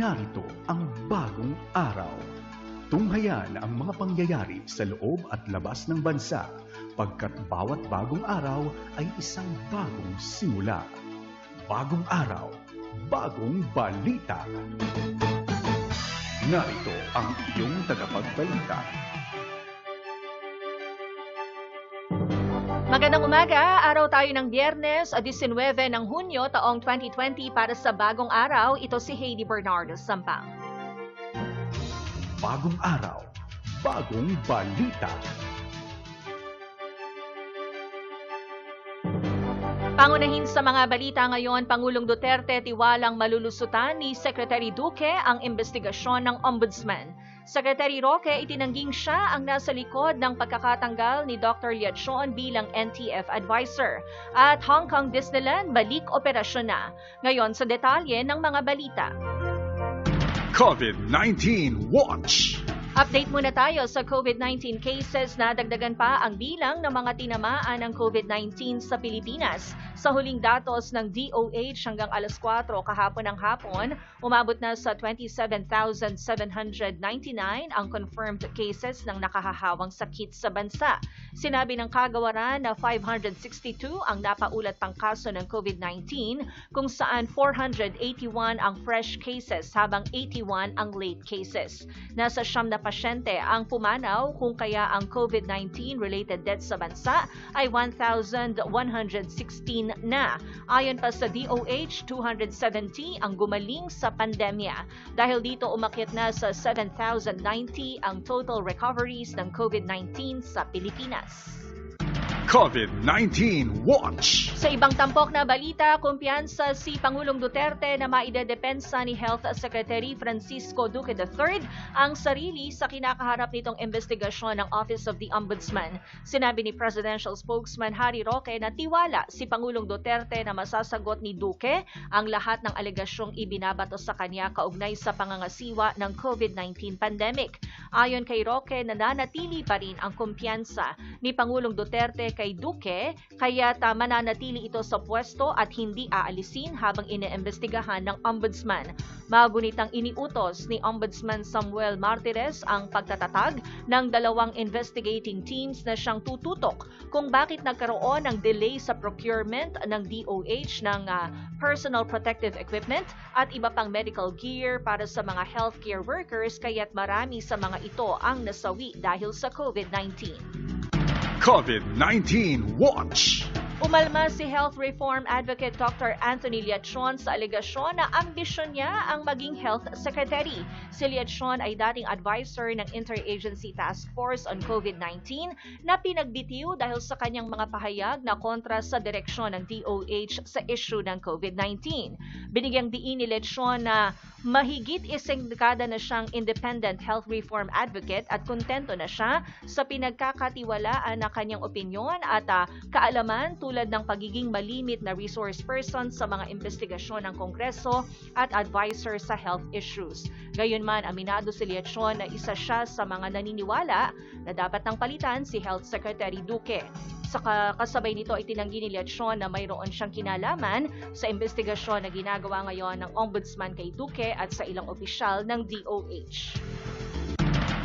Narito ang bagong araw. Tunghayan ang mga pangyayari sa loob at labas ng bansa pagkat bawat bagong araw ay isang bagong simula. Bagong araw, bagong balita. Narito ang iyong tagapagbalita. Magandang umaga, araw tayo ng Biyernes, 19 ng Hunyo taong 2020 para sa bagong araw. Ito si Heidi Bernardo Sampang. Bagong araw, bagong balita. Pangunahin sa mga balita ngayon, Pangulong Duterte tiwalang malulusutan ni Secretary Duque ang investigasyon ng Ombudsman. Secretary Roque itinangging siya ang nasa likod ng pagkakatanggal ni Dr. Liachon bilang NTF advisor. At Hong Kong Disneyland balik operasyon na. Ngayon sa detalye ng mga balita. COVID-19 Watch. Update muna tayo sa COVID-19 cases na dagdagan pa ang bilang ng mga tinamaan ng COVID-19 sa Pilipinas. Sa huling datos ng DOH hanggang alas 4 kahapon ng hapon, umabot na sa 27,799 ang confirmed cases ng nakahahawang sakit sa bansa. Sinabi ng kagawaran na 562 ang napaulat pang kaso ng COVID-19 kung saan 481 ang fresh cases habang 81 ang late cases. Nasa siyam na pasyente ang pumanaw kung kaya ang COVID-19 related deaths sa bansa ay 1,116 na. Ayon pa sa DOH, 270 ang gumaling sa pandemya. Dahil dito umakyat na sa 7,090 ang total recoveries ng COVID-19 sa Pilipinas. COVID-19 Watch. Sa ibang tampok na balita, kumpiyansa si Pangulong Duterte na maidedepensa ni Health Secretary Francisco Duque III ang sarili sa kinakaharap nitong investigasyon ng Office of the Ombudsman. Sinabi ni Presidential Spokesman Harry Roque na tiwala si Pangulong Duterte na masasagot ni Duque ang lahat ng alegasyong ibinabato sa kanya kaugnay sa pangangasiwa ng COVID-19 pandemic. Ayon kay Roque, nananatili pa rin ang kumpiyansa ni Pangulong Duterte kay Duque, kaya mananatili ito sa pwesto at hindi aalisin habang iniimbestigahan ng Ombudsman. Magunitang iniutos ni Ombudsman Samuel Martires ang pagtatatag ng dalawang investigating teams na siyang tututok kung bakit nagkaroon ng delay sa procurement ng DOH ng uh, personal protective equipment at iba pang medical gear para sa mga healthcare workers kaya't marami sa mga ito ang nasawi dahil sa COVID-19. COVID-19 Watch. Umalma si Health Reform Advocate Dr. Anthony Liachon sa alegasyon na ambisyon niya ang maging Health Secretary. Si Liachon ay dating advisor ng Interagency Task Force on COVID-19 na pinagbitiw dahil sa kanyang mga pahayag na kontra sa direksyon ng DOH sa issue ng COVID-19. Binigyang diin ni Liachon na mahigit isang dekada na siyang independent health reform advocate at kontento na siya sa pinagkakatiwalaan na kanyang opinyon at uh, kaalaman tulad ng pagiging malimit na resource person sa mga investigasyon ng Kongreso at advisor sa health issues. Gayunman, aminado si Liachon na isa siya sa mga naniniwala na dapat nang palitan si Health Secretary Duque. Sa kasabay nito ay tinanggi ni Liachon na mayroon siyang kinalaman sa investigasyon na ginagawa ngayon ng Ombudsman kay Duque at sa ilang opisyal ng DOH.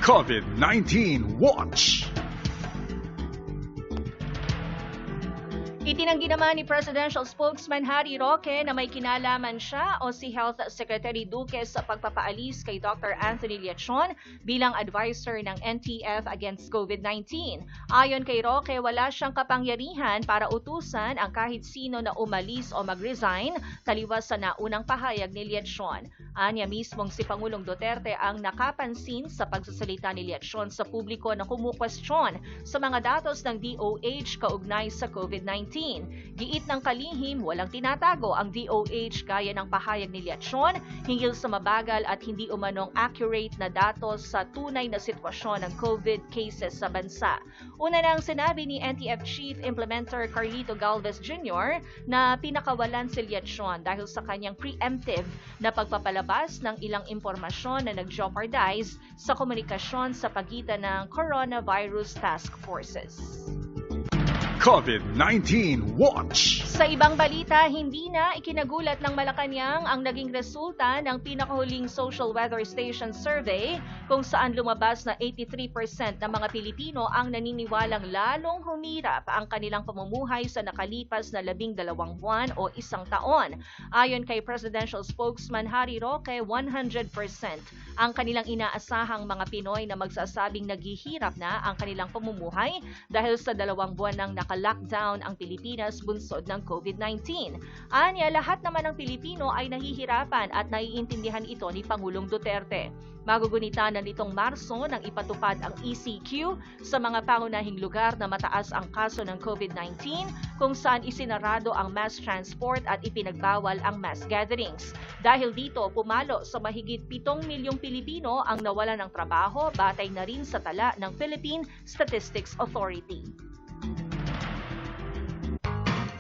COVID-19 Watch. Itinanggi naman ni Presidential Spokesman Harry Roque na may kinalaman siya o si Health Secretary Duque sa pagpapaalis kay Dr. Anthony Liachon bilang advisor ng NTF against COVID-19. Ayon kay Roque, wala siyang kapangyarihan para utusan ang kahit sino na umalis o mag-resign taliwas sa naunang pahayag ni Liachon. Anya mismong si Pangulong Duterte ang nakapansin sa pagsasalita ni Liachon sa publiko na kumukwestiyon sa mga datos ng DOH kaugnay sa COVID-19. Giit ng kalihim, walang tinatago ang DOH gaya ng pahayag ni Liachon hinggil sa mabagal at hindi umanong accurate na datos sa tunay na sitwasyon ng COVID cases sa bansa. Una nang sinabi ni NTF Chief Implementer Carlito Galvez Jr. na pinakawalan si Liachon dahil sa kanyang preemptive na pagpapalabas ng ilang impormasyon na nag-jeopardize sa komunikasyon sa pagitan ng coronavirus task forces. COVID-19 Watch. Sa ibang balita, hindi na ikinagulat ng Malacanang ang naging resulta ng pinakahuling Social Weather Station Survey kung saan lumabas na 83% ng mga Pilipino ang naniniwalang lalong humirap ang kanilang pamumuhay sa nakalipas na labing dalawang buwan o isang taon. Ayon kay Presidential Spokesman Harry Roque, 100% ang kanilang inaasahang mga Pinoy na magsasabing naghihirap na ang kanilang pamumuhay dahil sa dalawang buwan nang naka-lockdown ang Pilipinas bunsod ng COVID-19. Anya, lahat naman ng Pilipino ay nahihirapan at naiintindihan ito ni Pangulong Duterte. Magugunita na nitong Marso nang ipatupad ang ECQ sa mga pangunahing lugar na mataas ang kaso ng COVID-19 kung saan isinarado ang mass transport at ipinagbawal ang mass gatherings. Dahil dito, pumalo sa mahigit 7 milyong Pilipino ang nawala ng trabaho batay na rin sa tala ng Philippine Statistics Authority.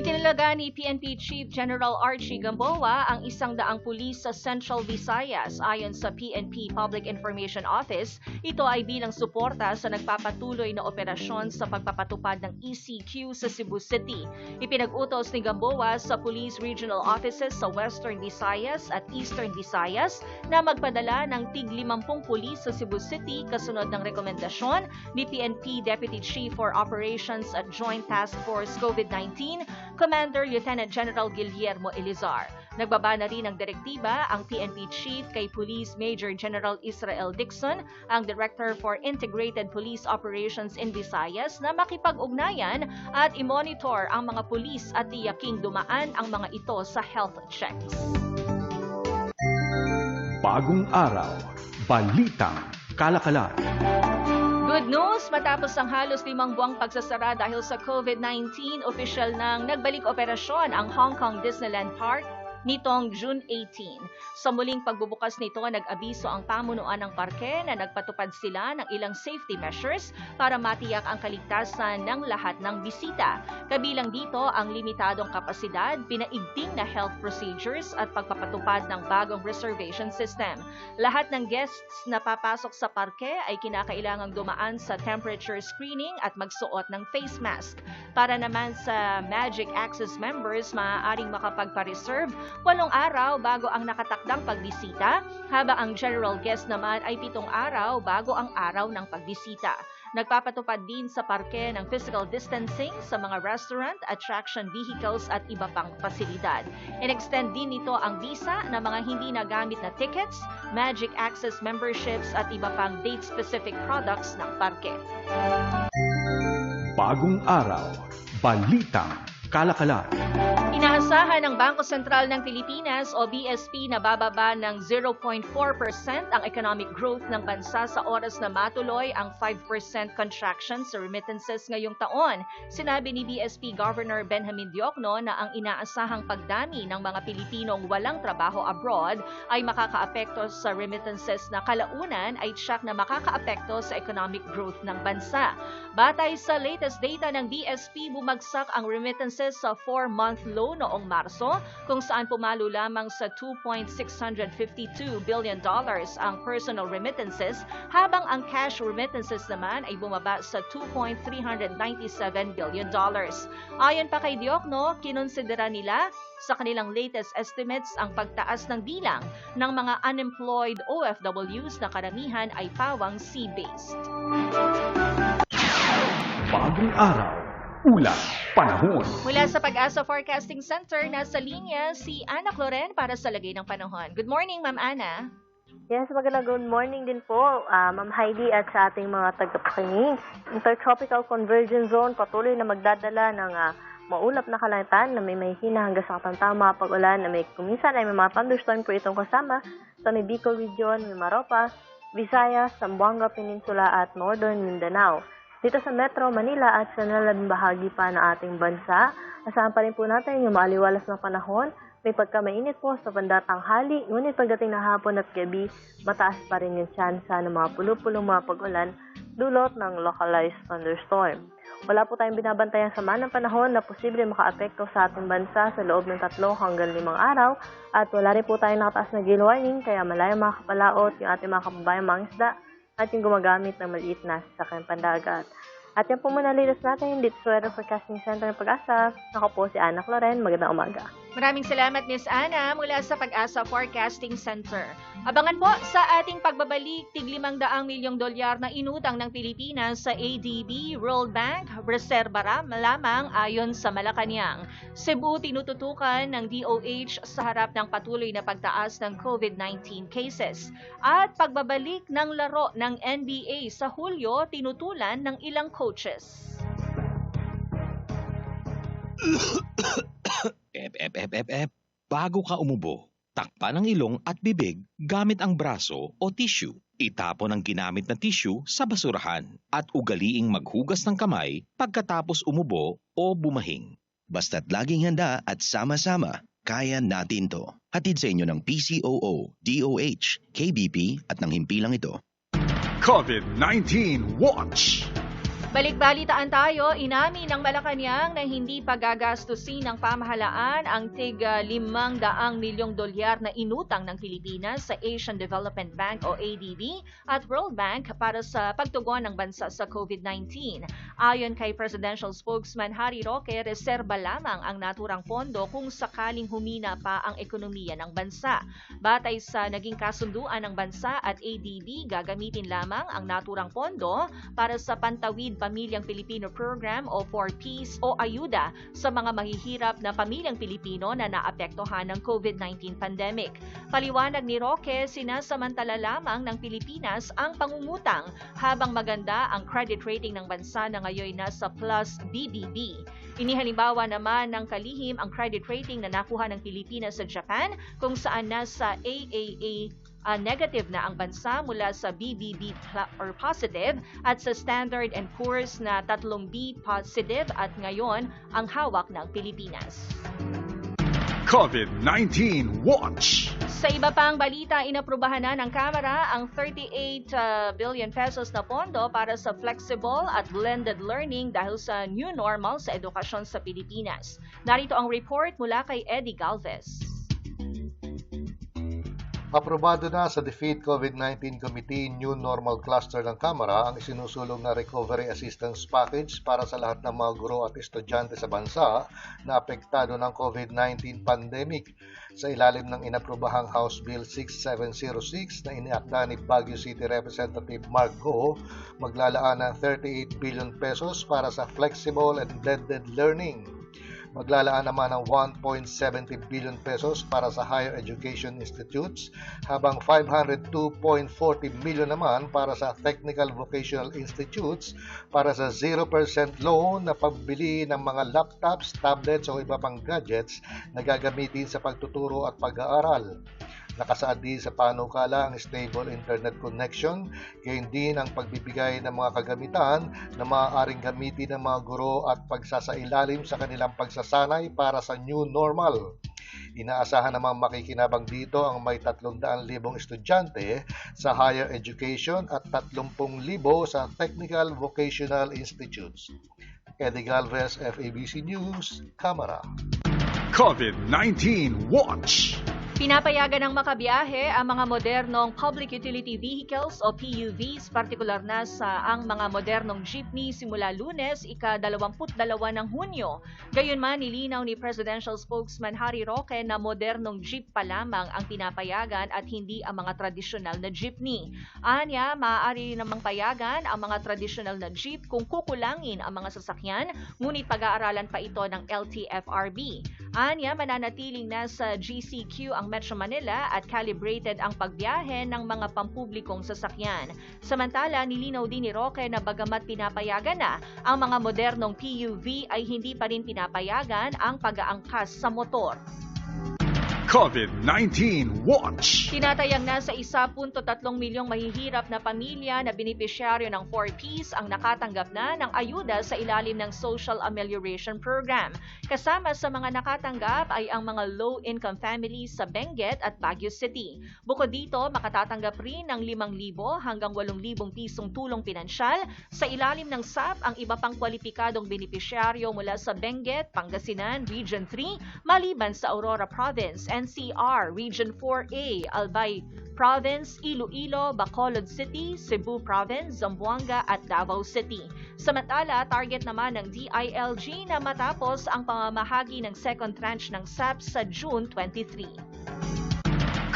Itinalaga ni PNP Chief General Archie Gamboa ang isang daang pulis sa Central Visayas ayon sa PNP Public Information Office. Ito ay bilang suporta sa nagpapatuloy na operasyon sa pagpapatupad ng ECQ sa Cebu City. Ipinag-utos ni Gamboa sa Police Regional Offices sa Western Visayas at Eastern Visayas na magpadala ng tig 50 pulis sa Cebu City kasunod ng rekomendasyon ni PNP Deputy Chief for Operations at Joint Task Force COVID-19 Commander Lieutenant General Guillermo Elizar. Nagbaba na rin ng direktiba ang PNP Chief kay Police Major General Israel Dixon, ang Director for Integrated Police Operations in Visayas na makipag-ugnayan at i-monitor ang mga pulis at tiyaking dumaan ang mga ito sa health checks. Bagong araw, Balitang Kalakalan. Good news, matapos ang halos limang buwang pagsasara dahil sa COVID-19, official nang nagbalik operasyon ang Hong Kong Disneyland Park nitong June 18. Sa muling pagbubukas nito, nag-abiso ang pamunuan ng parke na nagpatupad sila ng ilang safety measures para matiyak ang kaligtasan ng lahat ng bisita. Kabilang dito ang limitadong kapasidad, pinaigting na health procedures at pagpapatupad ng bagong reservation system. Lahat ng guests na papasok sa parke ay kinakailangang dumaan sa temperature screening at magsuot ng face mask. Para naman sa Magic Access members, maaaring makapagpa-reserve walong araw bago ang nakatakdang pagbisita, habang ang general guest naman ay pitong araw bago ang araw ng pagbisita. Nagpapatupad din sa parke ng physical distancing sa mga restaurant, attraction vehicles at iba pang pasilidad. In-extend din nito ang visa ng mga hindi nagamit na tickets, Magic Access memberships at iba pang date-specific products ng parke. Bagong araw, Balitang Kalakalan. Inaasahan ng Bangko Sentral ng Pilipinas o BSP na bababa ng 0.4% ang economic growth ng bansa sa oras na matuloy ang 5% contraction sa remittances ngayong taon. Sinabi ni BSP Governor Benjamin Diokno na ang inaasahang pagdami ng mga Pilipinong walang trabaho abroad ay makakaapekto sa remittances na kalaunan ay tiyak na makakaapekto sa economic growth ng bansa. Batay sa latest data ng BSP, bumagsak ang remittances sa 4-month low noong Marso kung saan pumalo lamang sa 2.652 billion dollars ang personal remittances habang ang cash remittances naman ay bumaba sa 2.397 billion dollars. Ayon pa kay Diokno, kinonsidera nila sa kanilang latest estimates ang pagtaas ng bilang ng mga unemployed OFWs na karamihan ay pawang sea-based. Bagong araw, ulat, panahon. Mula sa Pag-asa Forecasting Center, nasa linya si Ana Cloren para sa lagay ng panahon. Good morning, Ma'am Ana. Yes, magandang good morning din po, uh, Ma'am Heidi at sa ating mga tagapakinig. Intertropical Convergence Zone patuloy na magdadala ng uh, maulap na kalangitan na may mahihina hanggang sa katantama pag-ulan na may kuminsan ay may mga thunderstorm po itong kasama sa may Bicol Region, may Maropas, Visayas, Zamboanga Peninsula at Northern Mindanao. Dito sa Metro Manila at sa nalabing bahagi pa ng ating bansa, asahan pa rin po natin yung maaliwalas na panahon. May pagkamainit po sa pandatanghali, ngunit pagdating ng hapon at gabi, mataas pa rin yung tsansa ng mga pulupulong mga pag-ulan dulot ng localized thunderstorm. Wala po tayong binabantayan sama ng panahon na posible makaapekto sa ating bansa sa loob ng tatlo hanggang limang araw at wala rin po tayong nakataas na gale warning kaya malayo mga kapalaot yung ating mga kababayang mga isda at gumagamit ng maliit na sasakyan pandagat. At yan po muna latest natin dito sa Weather Forecasting Center ng Pag-asa. Ako po si Ana Cloren. Magandang umaga. Maraming salamat Miss Ana mula sa Pag-asa Forecasting Center. Abangan po sa ating pagbabalik tig 500 milyong dolyar na inutang ng Pilipinas sa ADB, World Bank, Reserva Ram lamang ayon sa Malacanang. Cebu tinututukan ng DOH sa harap ng patuloy na pagtaas ng COVID-19 cases. At pagbabalik ng laro ng NBA sa Hulyo tinutulan ng ilang coaches. Ep, ep, ep, ep, ep. Bago ka umubo, takpan ang ilong at bibig gamit ang braso o tissue. Itapon ang ginamit na tissue sa basurahan at ugaliing maghugas ng kamay pagkatapos umubo o bumahing. Basta't laging handa at sama-sama, kaya natin to. Hatid sa inyo ng PCOO, DOH, KBP at ng himpilang ito. COVID-19 Watch! Balik-balitaan tayo, inamin ng Malacanang na hindi pagagastusin ng pamahalaan ang tig ah, 500 milyong dolyar na inutang ng Pilipinas sa Asian Development Bank o ADB at World Bank para sa pagtugon ng bansa sa COVID-19. Ayon kay Presidential Spokesman Harry Roque, reserba lamang ang naturang pondo kung sakaling humina pa ang ekonomiya ng bansa. Batay sa naging kasunduan ng bansa at ADB, gagamitin lamang ang naturang pondo para sa Pantawid Pamilyang Pilipino Program o 4Ps o ayuda sa mga mahihirap na pamilyang Pilipino na naapektuhan ng COVID-19 pandemic. Paliwanag ni Roque, sinasamantala lamang ng Pilipinas ang pangungutang habang maganda ang credit rating ng bansa na ngayon nasa plus BBB. Inihalimbawa naman ng kalihim ang credit rating na nakuha ng Pilipinas sa Japan kung saan nasa AAA uh, negative na ang bansa mula sa BBB or positive at sa Standard and Poor's na 3B positive at ngayon ang hawak ng Pilipinas. COVID-19 Watch! Sa iba pang balita, inaprubahan na ng Kamara ang 38 uh, billion pesos na pondo para sa flexible at blended learning dahil sa new normal sa edukasyon sa Pilipinas. Narito ang report mula kay Eddie Galvez. Aprobado na sa Defeat COVID-19 Committee New Normal Cluster ng Kamara ang isinusulong na Recovery Assistance Package para sa lahat ng mga guro at estudyante sa bansa na apektado ng COVID-19 pandemic. Sa ilalim ng inaprobahang House Bill 6706 na iniakda ni Baguio City Representative Mark Go, maglalaan ng 38 billion pesos para sa flexible and blended learning maglalaan naman ng 1.70 billion pesos para sa higher education institutes habang 502.40 million naman para sa technical vocational institutes para sa 0% loan na pambili ng mga laptops, tablets o iba pang gadgets na gagamitin sa pagtuturo at pag-aaral. Nakasaad din sa panukala ang stable internet connection, gayon din ang pagbibigay ng mga kagamitan na maaaring gamitin ng mga guro at pagsasailalim sa kanilang pagsasanay para sa new normal. Inaasahan namang makikinabang dito ang may 300,000 estudyante sa higher education at 30,000 sa technical vocational institutes. Eddie Galvez, FABC News, Kamara. COVID-19 Watch! Pinapayagan ng makabiyahe ang mga modernong public utility vehicles o PUVs, partikular na sa ang mga modernong jeepney simula lunes, ika-22 ng Hunyo. Gayunman, nilinaw ni Presidential Spokesman Harry Roque na modernong jeep pa lamang ang pinapayagan at hindi ang mga tradisyonal na jeepney. Anya, maaari namang payagan ang mga tradisyonal na jeep kung kukulangin ang mga sasakyan, ngunit pag-aaralan pa ito ng LTFRB. Anya, mananatiling nasa GCQ ang Metro Manila at calibrated ang pagbiyahe ng mga pampublikong sasakyan. Samantala, nilinaw din ni Roque na bagamat pinapayagan na ang mga modernong PUV ay hindi pa rin pinapayagan ang pag-aangkas sa motor. COVID-19 Watch! Tinatayang nasa 1.3 milyong mahihirap na pamilya na benepisyaryo ng 4Ps ang nakatanggap na ng ayuda sa ilalim ng Social Amelioration Program. Kasama sa mga nakatanggap ay ang mga low-income families sa Benguet at Baguio City. Bukod dito, makatatanggap rin ng 5,000 hanggang 8,000 pisong tulong pinansyal sa ilalim ng SAP ang iba pang kwalipikadong benepisyaryo mula sa Benguet, Pangasinan, Region 3, maliban sa Aurora Province NCR, Region 4A, Albay Province, Iloilo, Bacolod City, Cebu Province, Zamboanga at Davao City. Samantala, target naman ng DILG na matapos ang pamamahagi ng second tranche ng SAP sa June 23.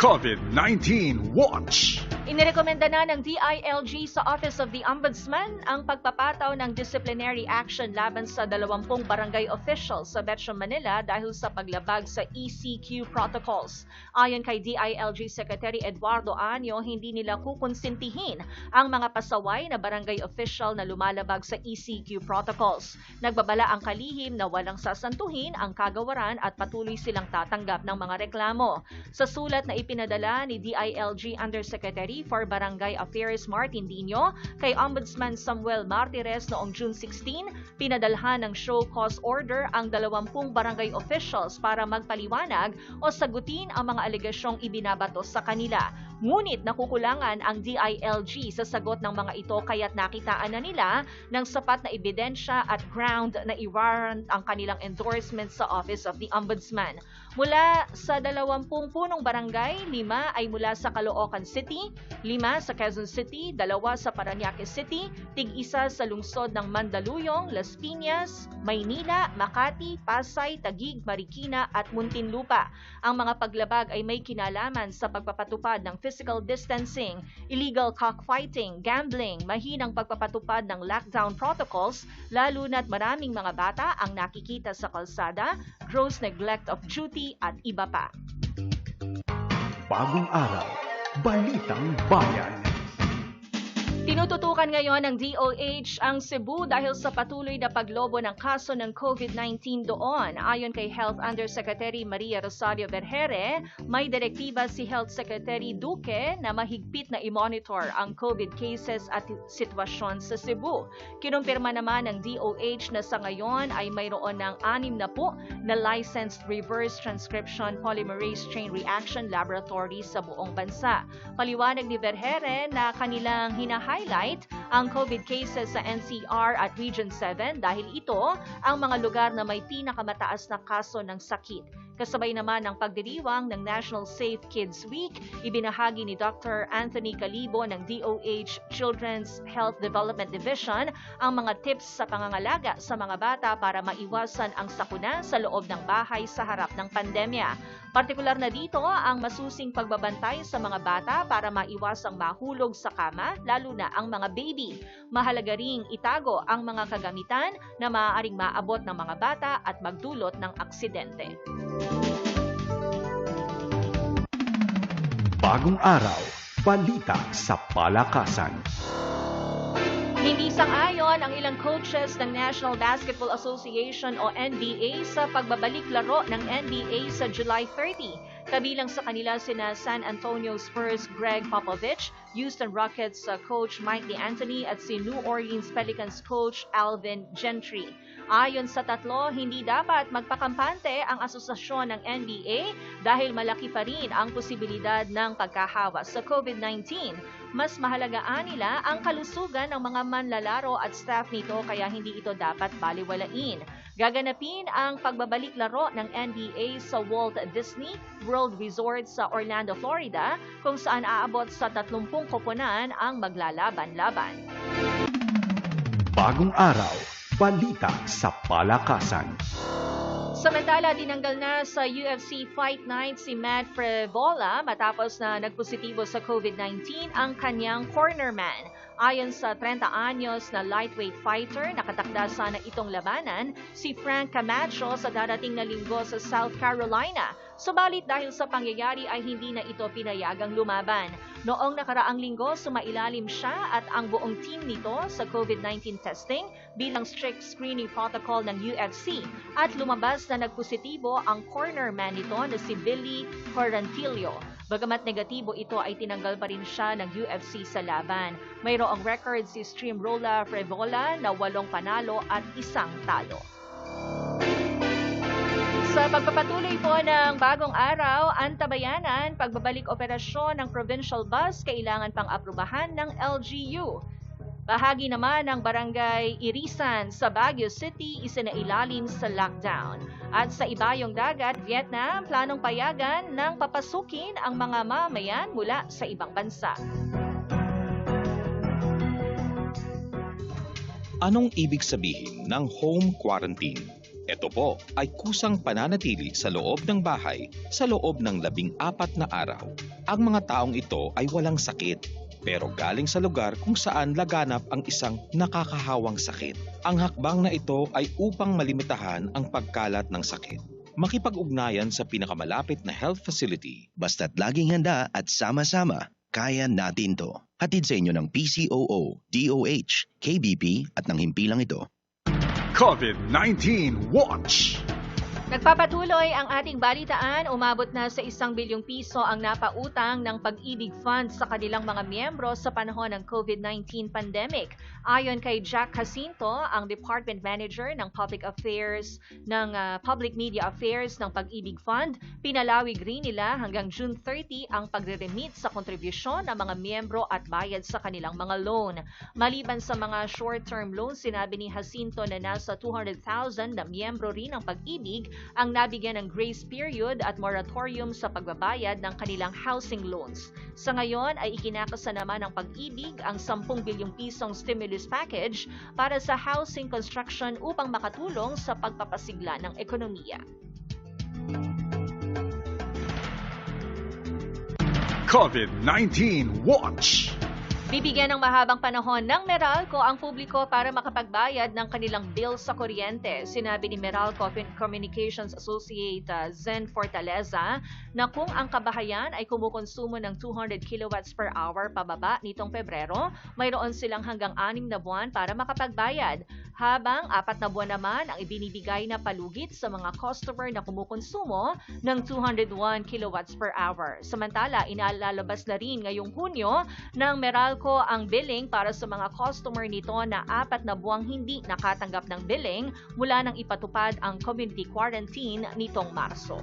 COVID-19 Watch! Inirekomenda na ng DILG sa Office of the Ombudsman ang pagpapataw ng disciplinary action laban sa 20 barangay officials sa Metro Manila dahil sa paglabag sa ECQ protocols. Ayon kay DILG Secretary Eduardo Anyo, hindi nila kukonsintihin ang mga pasaway na barangay official na lumalabag sa ECQ protocols. Nagbabala ang kalihim na walang sasantuhin ang kagawaran at patuloy silang tatanggap ng mga reklamo. Sa sulat na ipinadala ni DILG Undersecretary for Barangay Affairs Martin Dino kay Ombudsman Samuel Martires noong June 16, pinadalhan ng show cause order ang 20 barangay officials para magpaliwanag o sagutin ang mga alegasyong ibinabato sa kanila. Ngunit nakukulangan ang DILG sa sagot ng mga ito kaya't nakitaan na nila ng sapat na ebidensya at ground na i-warrant ang kanilang endorsement sa Office of the Ombudsman. Mula sa 20 punong barangay, lima ay mula sa Caloocan City, lima sa Quezon City, dalawa sa Parañaque City, tig-isa sa lungsod ng Mandaluyong, Las Piñas, Maynila, Makati, Pasay, Taguig, Marikina at Muntinlupa. Ang mga paglabag ay may kinalaman sa pagpapatupad ng physical distancing, illegal cockfighting, gambling, mahinang pagpapatupad ng lockdown protocols, lalo na't maraming mga bata ang nakikita sa kalsada, gross neglect of duty at iba pa. Bagong araw, Balitang Bayan. Tinututukan ngayon ng DOH ang Cebu dahil sa patuloy na paglobo ng kaso ng COVID-19 doon. Ayon kay Health Undersecretary Maria Rosario Vergere, may direktiba si Health Secretary Duque na mahigpit na i-monitor ang COVID cases at sitwasyon sa Cebu. Kinumpirma naman ng DOH na sa ngayon ay mayroon ng anim na po na licensed reverse transcription polymerase chain reaction laboratory sa buong bansa. Paliwanag ni Vergere na kanilang hinahay highlight ang COVID cases sa NCR at Region 7 dahil ito ang mga lugar na may pinakamataas na kaso ng sakit. Kasabay naman ng pagdiriwang ng National Safe Kids Week, ibinahagi ni Dr. Anthony Calibo ng DOH Children's Health Development Division ang mga tips sa pangangalaga sa mga bata para maiwasan ang sakuna sa loob ng bahay sa harap ng pandemya. Partikular na dito ang masusing pagbabantay sa mga bata para maiwasang mahulog sa kama, lalo na ang mga baby. Mahalaga ring itago ang mga kagamitan na maaaring maabot ng mga bata at magdulot ng aksidente. Bagong araw, balita sa palakasan. Hindi sang-ayon ang ilang coaches ng National Basketball Association o NBA sa pagbabalik laro ng NBA sa July 30. Kabilang sa kanila sina San Antonio Spurs Greg Popovich, Houston Rockets uh, coach Mike D'Antoni at si New Orleans Pelicans coach Alvin Gentry. Ayon sa tatlo, hindi dapat magpakampante ang asosasyon ng NBA dahil malaki pa rin ang posibilidad ng pagkahawa sa COVID-19. Mas mahalagaan nila ang kalusugan ng mga manlalaro at staff nito kaya hindi ito dapat baliwalain. Gaganapin ang pagbabalik laro ng NBA sa Walt Disney World Resort sa Orlando, Florida, kung saan aabot sa 30 koponan ang maglalaban-laban. Bagong araw, balita sa palakasan. Samantala, tinanggal na sa UFC Fight Night si Matt Frevola matapos na nagpositibo sa COVID-19 ang kanyang cornerman. Ayon sa 30 anyos na lightweight fighter, nakatakda sana itong labanan si Frank Camacho sa darating na linggo sa South Carolina. Subalit dahil sa pangyayari ay hindi na ito pinayagang lumaban. Noong nakaraang linggo, sumailalim siya at ang buong team nito sa COVID-19 testing bilang strict screening protocol ng UFC at lumabas na nagpositibo ang cornerman nito na si Billy Corantillo. Bagamat negatibo ito ay tinanggal pa rin siya ng UFC sa laban. Mayroong record si Streamrolla Frevola na walong panalo at isang talo. Sa pagpapatuloy po ng bagong araw, antabayanan, pagbabalik operasyon ng provincial bus, kailangan pang aprubahan ng LGU. Bahagi naman ng barangay Irisan sa Baguio City isinailalim sa lockdown. At sa Ibayong Dagat, Vietnam, planong payagan ng papasukin ang mga mamayan mula sa ibang bansa. Anong ibig sabihin ng home quarantine? Ito po ay kusang pananatili sa loob ng bahay sa loob ng labing apat na araw. Ang mga taong ito ay walang sakit pero galing sa lugar kung saan laganap ang isang nakakahawang sakit. Ang hakbang na ito ay upang malimitahan ang pagkalat ng sakit. Makipag-ugnayan sa pinakamalapit na health facility Basta't laging handa at sama-sama, kaya natin to. Hatid sa inyo ng PCOO, DOH, KBP at ng himpilang ito. COVID-19 Watch! Nagpapatuloy ang ating balitaan, umabot na sa isang bilyong piso ang napautang ng Pag-ibig Fund sa kanilang mga miyembro sa panahon ng COVID-19 pandemic. Ayon kay Jack Jacinto, ang Department Manager ng Public Affairs ng uh, Public Media Affairs ng Pag-ibig Fund, pinalawig rin nila hanggang June 30 ang pagre-remit sa kontribusyon ng mga miyembro at bayad sa kanilang mga loan. Maliban sa mga short-term loans, sinabi ni Jacinto na nasa 200,000 na miyembro rin ng Pag-ibig ang nabigyan ng grace period at moratorium sa pagbabayad ng kanilang housing loans. Sa ngayon ay ikinakasa naman ng pag-ibig ang 10 bilyong pisong stimulus package para sa housing construction upang makatulong sa pagpapasigla ng ekonomiya. COVID-19 Watch! Bibigyan ng mahabang panahon ng Meralco ang publiko para makapagbayad ng kanilang bill sa kuryente. Sinabi ni Meralco Communications Associate uh, Zen Fortaleza na kung ang kabahayan ay kumukonsumo ng 200 kilowatts per hour pababa nitong Pebrero, mayroon silang hanggang 6 na buwan para makapagbayad. Habang apat na buwan naman ang ibinibigay na palugit sa mga customer na kumukonsumo ng 201 kilowatts per hour. Samantala, inalalabas na rin ngayong Hunyo ng Meralco ang billing para sa mga customer nito na apat na buwang hindi nakatanggap ng billing mula nang ipatupad ang community quarantine nitong Marso.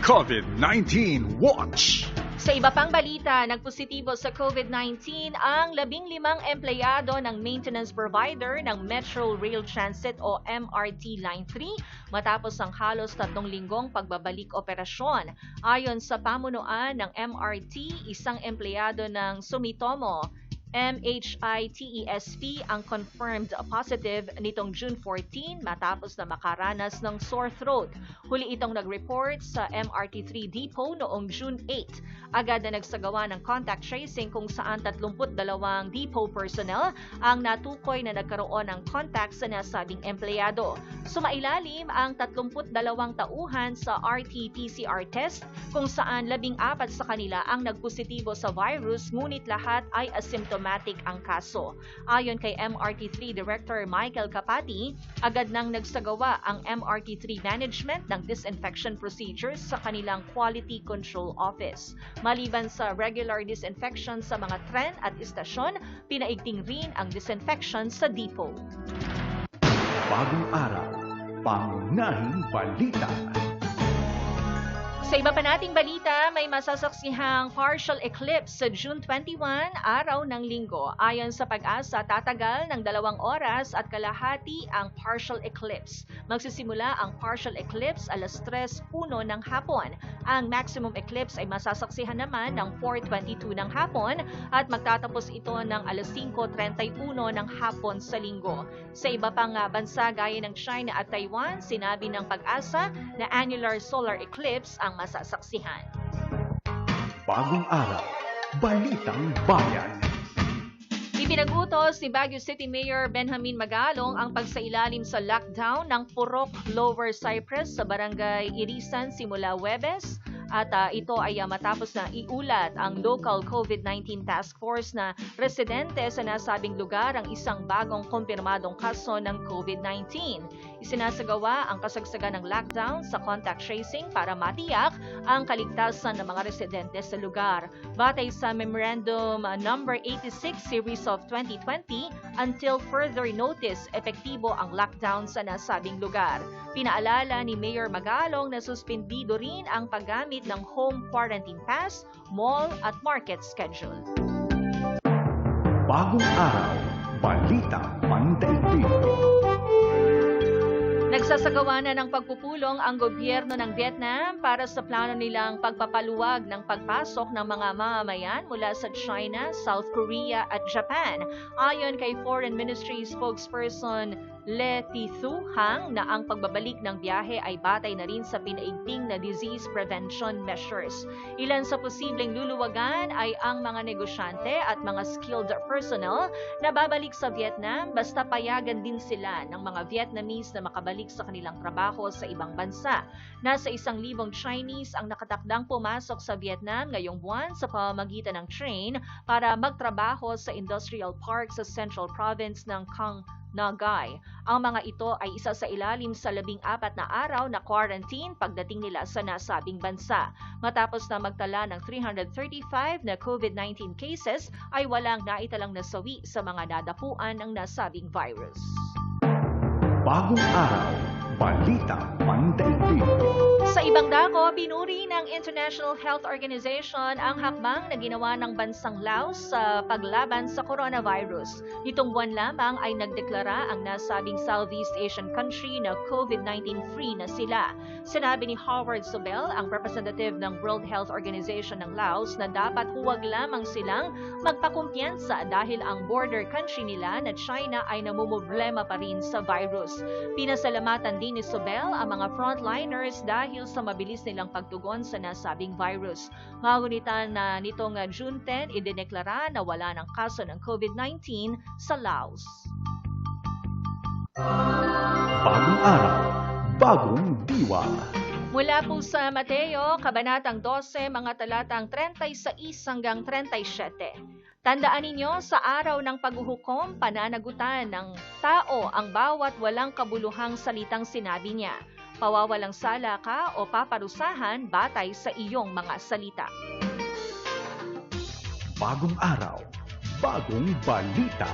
COVID-19 Watch! Sa iba pang balita, nagpositibo sa COVID-19 ang labing limang empleyado ng maintenance provider ng Metro Rail Transit o MRT Line 3 matapos ang halos tatlong linggong pagbabalik operasyon. Ayon sa pamunuan ng MRT, isang empleyado ng Sumitomo MHITESP ang confirmed positive nitong June 14 matapos na makaranas ng sore throat. Huli itong nag-report sa MRT3 depot noong June 8. Agad na nagsagawa ng contact tracing kung saan 32 depot personnel ang natukoy na nagkaroon ng contact sa nasabing empleyado. Sumailalim ang 32 tauhan sa RT-PCR test kung saan 14 sa kanila ang nagpositibo sa virus ngunit lahat ay asymptomatic ang kaso. Ayon kay MRT3 Director Michael Kapati, agad nang nagsagawa ang MRT3 management ng disinfection procedures sa kanilang Quality Control Office. Maliban sa regular disinfection sa mga tren at istasyon, pinaigting rin ang disinfection sa depot. Bagong araw, pangunahing balita. Sa iba pa nating balita, may masasaksihang partial eclipse sa June 21, araw ng linggo. Ayon sa pag-asa, tatagal ng dalawang oras at kalahati ang partial eclipse. Magsisimula ang partial eclipse alas 3.1 ng hapon. Ang maximum eclipse ay masasaksihan naman ng 4.22 ng hapon at magtatapos ito ng alas 5.31 ng hapon sa linggo. Sa iba pang uh, bansa gaya ng China at Taiwan, sinabi ng pag-asa na annular solar eclipse ang masasaksihan. Bagong araw, balitang bayan. Ipinagutos ni Baguio City Mayor Benjamin Magalong ang pagsailalim sa lockdown ng Purok Lower Cypress sa barangay Irisan simula Webes at uh, ito ay uh, matapos na iulat ang local COVID-19 task force na residente sa nasabing lugar ang isang bagong kumpirmadong kaso ng COVID-19. Isinasagawa ang kasagsagan ng lockdown sa contact tracing para matiyak ang kaligtasan ng mga residente sa lugar. Batay sa Memorandum Number 86 Series of 2020, until further notice, epektibo ang lockdown sa nasabing lugar. Pinaalala ni Mayor Magalong na suspendido rin ang paggamit ng home quarantine pass, mall at market schedule. Bagong araw, balita pandaigdig. Nagsasagawa na ng pagpupulong ang gobyerno ng Vietnam para sa plano nilang pagpapaluwag ng pagpasok ng mga mamamayan mula sa China, South Korea at Japan. Ayon kay Foreign Ministry spokesperson Le Thu Hang na ang pagbabalik ng biyahe ay batay na rin sa pinaigting na disease prevention measures. Ilan sa posibleng luluwagan ay ang mga negosyante at mga skilled personnel na babalik sa Vietnam basta payagan din sila ng mga Vietnamese na makabalik sa kanilang trabaho sa ibang bansa. Nasa isang libong Chinese ang nakatakdang pumasok sa Vietnam ngayong buwan sa pamamagitan ng train para magtrabaho sa industrial park sa Central Province ng Kang Nagay. Ang mga ito ay isa sa ilalim sa labing apat na araw na quarantine pagdating nila sa nasabing bansa. Matapos na magtala ng 335 na COVID-19 cases, ay walang naitalang nasawi sa mga nadapuan ng nasabing virus. Bagong araw, balita pandaigdig. Sa ibang dako, pinuri ng International Health Organization ang hakbang na ginawa ng bansang Laos sa paglaban sa coronavirus. Nitong buwan lamang ay nagdeklara ang nasabing Southeast Asian country na COVID-19 free na sila. Sinabi ni Howard Sobel, ang representative ng World Health Organization ng Laos, na dapat huwag lamang silang magpakumpiyansa dahil ang border country nila na China ay namumblema pa rin sa virus. Pinasalamatan din ni Sobel ang mga frontliners dahil sa mabilis nilang pagtugon sa nasabing virus. Ngagunitan na nitong uh, June 10, idineklara na wala ng kaso ng COVID-19 sa Laos. Bagong araw, bagong diwa. Mula po sa Mateo, Kabanatang 12, mga talatang 36 hanggang 37. Tandaan ninyo, sa araw ng paghuhukom, pananagutan ng tao ang bawat walang kabuluhang salitang sinabi niya. Pawawalang sala ka o paparusahan batay sa iyong mga salita. Bagong araw, bagong balita.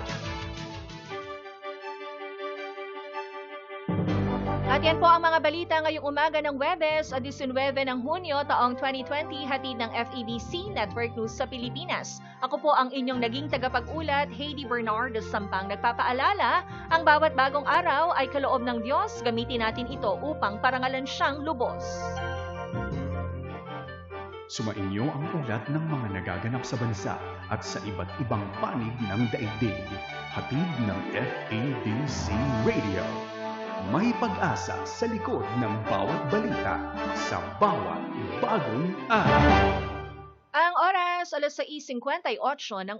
At yan po ang mga balita ngayong umaga ng Webes, 19 ng Hunyo taong 2020, hatid ng FEBC Network News sa Pilipinas. Ako po ang inyong naging tagapag-ulat, Heidi Bernardo Sampang. Nagpapaalala, ang bawat bagong araw ay kaloob ng Diyos. Gamitin natin ito upang parangalan siyang lubos. Sumainyo ang ulat ng mga nagaganap sa bansa at sa iba't ibang panig ng daigdig. Hatid ng FABC Radio. May pag-asa sa likod ng bawat balita sa bawat bagong araw. Ang oras, alas 6.58 ng